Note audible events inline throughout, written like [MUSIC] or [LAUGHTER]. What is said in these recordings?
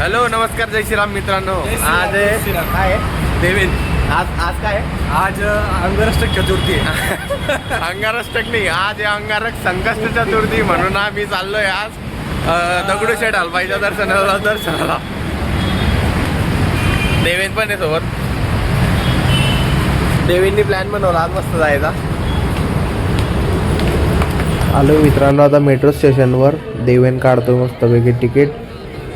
Hello नमस्कार जय श्रीराम मित्रांनो. आज. काय? देवेन आज आज काय? आज अंगरष्टक चतुर्थी [LAUGHS] अंगारष्टक नाही आज अंगारक संकष्ट चतुर्थी म्हणून आम्ही चाललोय आज दगडूशेठ हलवाईच्या दर्शनाला दर्शनाला. देवेन पण आहे सोबत. देवेंनी प्लॅन बनवला आज मस्त जायचा. आलो मित्रांनो आता मेट्रो स्टेशनवर देवेन काढतो मस्तपैकी तिकीट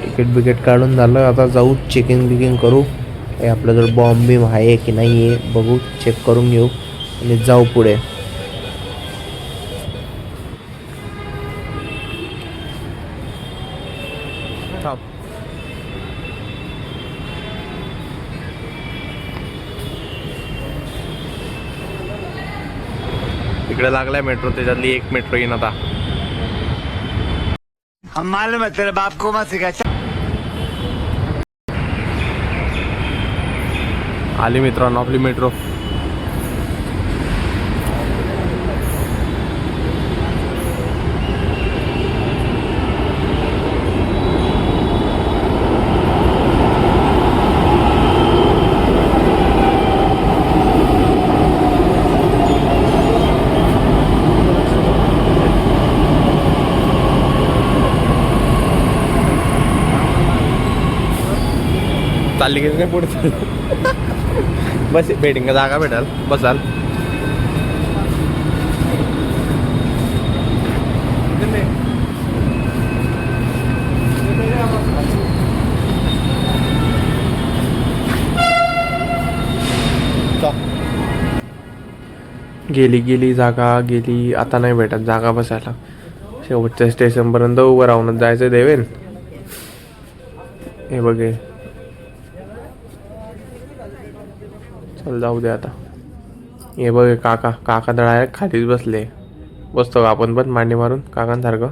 तिकीट बिकीट काढून झालं. आता जाऊ चेकिंग बिकिंग करू. हे आपल्याजवळ बॉम्ब बिम आहे की नाही आहे बघू चेक करून घेऊ आणि जाऊ पुढे. इकडे लागलाय मेट्रो त्याच्यातली एक मेट्रो येईन आता. हम मालूम है तेरे बाप को मत सिखा। आली मित्रांनो आपली मेट्रो चालली गेली काय पुढे. चालली बस भेटिंग का जागा भेटाल बसाल. गेली गेली जागा गेली. आता नाही भेटत जागा बसायला. शेवटच्या स्टेशनपर्यंत उभं राहूनच जायचं देवेन. हे बघे. चल जाऊ दे आता. हे बघ काका काका दळाय खालीच बसले. बसतो का? आपण पण मांडी मारून काकांसारखं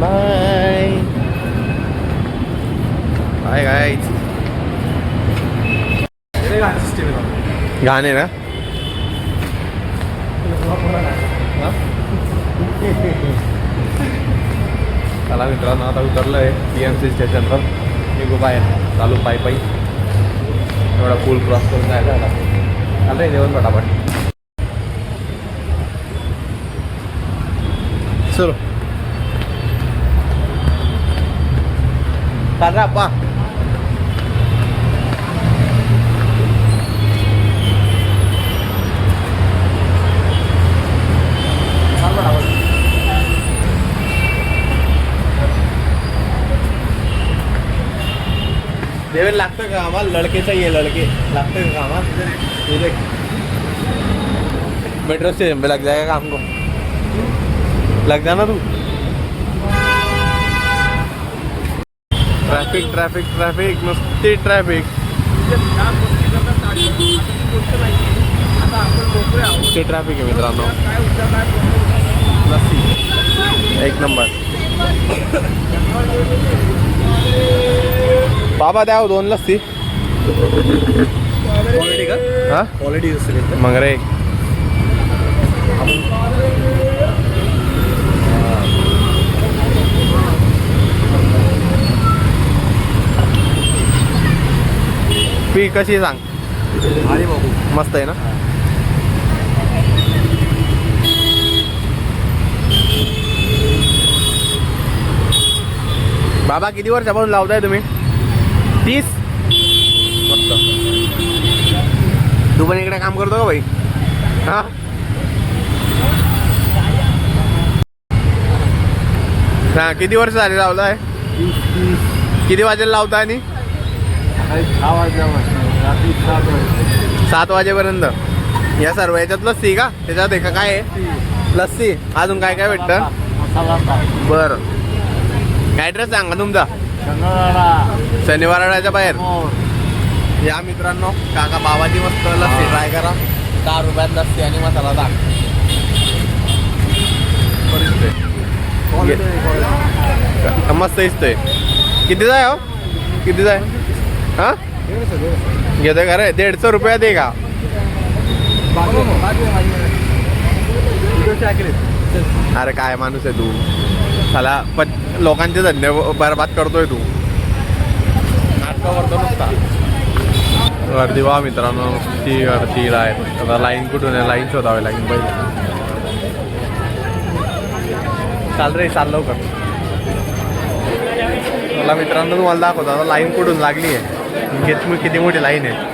बाय बाय गाय गाणे ना? चला मित्रांनो आता उतरलं आहे पी एम सी स्टेशनवर निघू बाहेर. चालू पायी पायी. एवढा पूल क्रॉस करून जायचं आता. चाललंय जेवण फटाफट चलो चाल रा पा. देवेन लागतं का आम्हाला लडके चाहिए, लड़के। लागतं का आम्हाला मेट्रो स्टेशन पे लग जाएगा काम को। लग जाना तू। ट्रॅफिक ट्रॅफिक ट्रॅफिक नुसती ट्रॅफिक। ट्रॅफिक मित्रांनो। लस्सी एक नंबर। बाबा द्या हो दोन लस्सी. क्वालिटी का? हा? क्वालिटी असेल मग रे. पी कशी सांग? आणि बाबू. मस्त आहे ना? बाबा किती वर्षापासून लावताय तुम्ही? तीस. तू पण इकडे काम करतो का भाई? हा? हा किती वर्ष झाले लावलाय? किती वाजेला लावता आणि? सात वाजेपर्यंत. या सर्व याच्यात लस्सी का? त्याच्यात एका काय आहे? लस्सी. अजून काय काय भेटतं? बरं. काय ड्रेस सांगा तुमचा? शनिवाराच्या बाहेर. या मित्रांनो काका बाबाची मस्त लस्सी ट्राय करा. दहा रुपयात लस्सी आणि मसाला घे. मस्त दिसतोय. कितीचा आहे हो कितीचा आहे हा? घेतोय का रे? दीडशे रुपया दे का? अरे काय माणूस आहे तू. साला पण लोकांचे धंदे बरबाद करतोय तू. नाटकं करतो नुसता. गर्दी वा मित्रांनो ती गर्दी आहे आता लाईन कुठून आहे? लाईन शोधावी लागेल पहिले. चाल रे चाल लवकर. मला मित्रांनो तुम्हाला दाखवतो. आता लाईन कुठून लागली आहे किती किती मोठी लाईन आहे?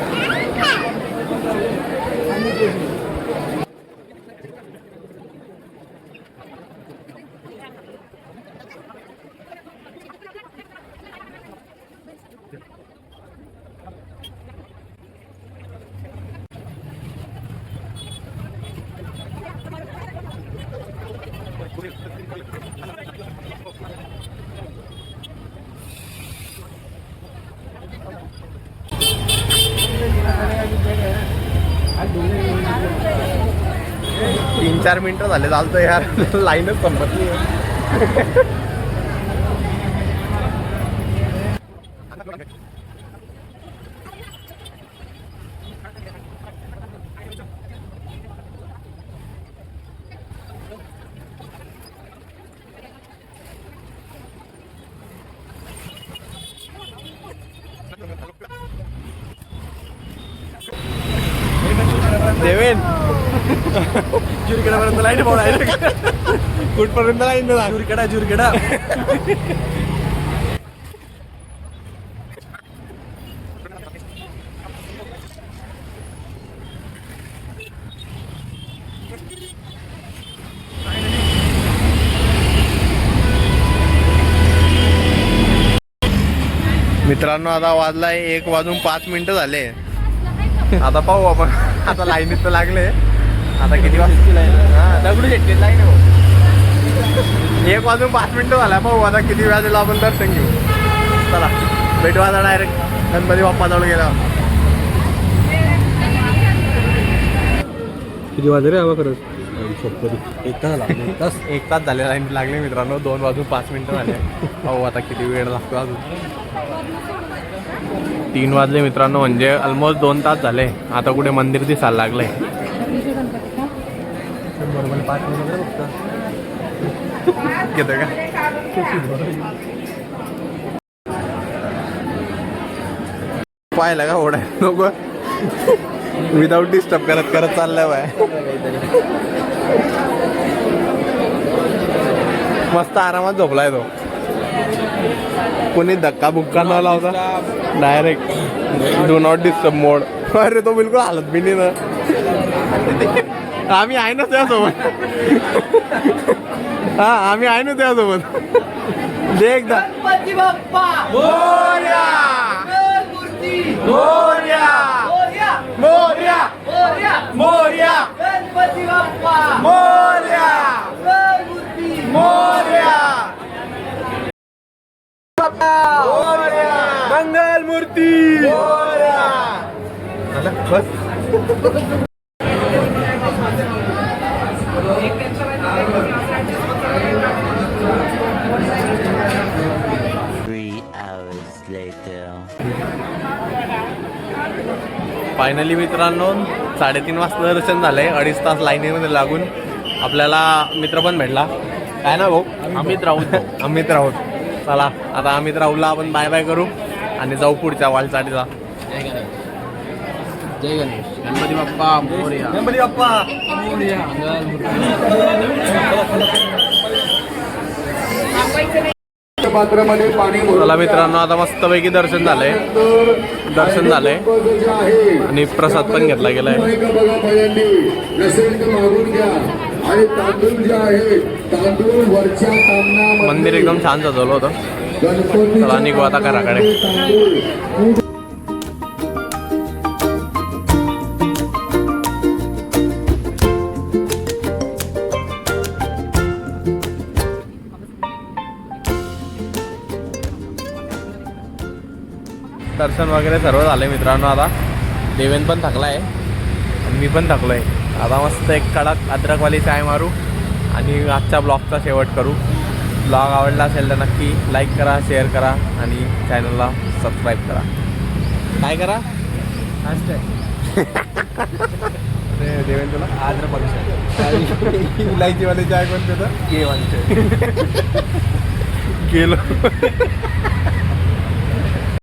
तीन चार मिनिटं झाले चालतं यार. [LAUGHS] लाईनच संपत [LAUGHS] नाही देवेन जुरखेडापर्यंत लाईन भाऊ डायरेक्ट कुठपर्यंत लाईन जुरखेडा जुरखेडा मित्रांनो आता वाजलाय एक वाजून पाच मिनिटं झाले. आता पाहू आपण. आता लाईनीत तर लागले. आता किती वाजता? हा दगडू शेट्टी लाईन आहे भाऊ. एक वाजून पाच मिनिटं झाल्या पाहू आता किती वेळा आपण दर्शन घेऊ? चला भेटू आता डायरेक्ट गणपती बाप्पाजवळ गेला किती वाजले हवा खरंच? एक तास लागला एक तास एक तास झाले लाईन लागले मित्रांनो दोन वाजून पाच मिनिटं झाले. पाहू आता किती वेळ लागतो अजून? तीन वाजले मित्रांनो म्हणजे ऑलमोस्ट दोन तास झाले. आता कुठे मंदिर दिसायला लागलंय. बरोबर पाच मिनिटं घेतं का? पाहिलं का ओढाय? नको. विदाऊट डिस्टर्ब करत करत चाललाय बाय. मस्त आरामात झोपलाय तो. कोणी धक्का बुक्का न लावता direct do not disturb mode अरे तो बिलकुल हालत बी नाही ना. आम्ही आहे ना त्यासोबत हा आम्ही आहे ना त्यासोबत दे एकदा मोरया! मोरया! मोरया! मोरया! फायनली मित्रांनो साडेतीन वाजता दर्शन झालंय. अडीच तास लाईनीमध्ये लागून आपल्याला मित्र पण भेटला. काय ना भाऊ? अमित राऊत [LAUGHS] अमित राऊत. चला आता अमित राऊतला आपण बाय बाय करू आणि जाऊ पुढच्या वालचाडीला जय गणेश. गणपती बाप्पा मोरया. गणपती बाप्पा. पात्रामध्ये पाणी चला मित्रांनो आता मस्तपैकी दर्शन झालंय. दर्शन झालंय. आणि प्रसाद पण घेतला गेलाय. बघा पहिल्यांदी नसेल तर मागून घ्या आणि तांदूळ जे आहे तांदूळ वरच्या तांबणामध्ये मंदिर एकदम छान सजवलं होतं. चला निघू आता घराकडे. दर्शन वगैरे सर्व झाले मित्रांनो आता. देवेन पण थकला आहे मी पण थकलो आहे आता मस्त एक कडक अद्रकवाली चाय मारू आणि आजच्या ब्लॉगचा शेवट करू. ब्लॉग आवडला असेल तर नक्की लाईक करा शेअर करा आणि चॅनलला सबस्क्राईब करा. काय करा? [LAUGHS] देवेन तुला आद्र पक्ष इलायचीवाले चाय कोणते [LAUGHS] तर गेलो.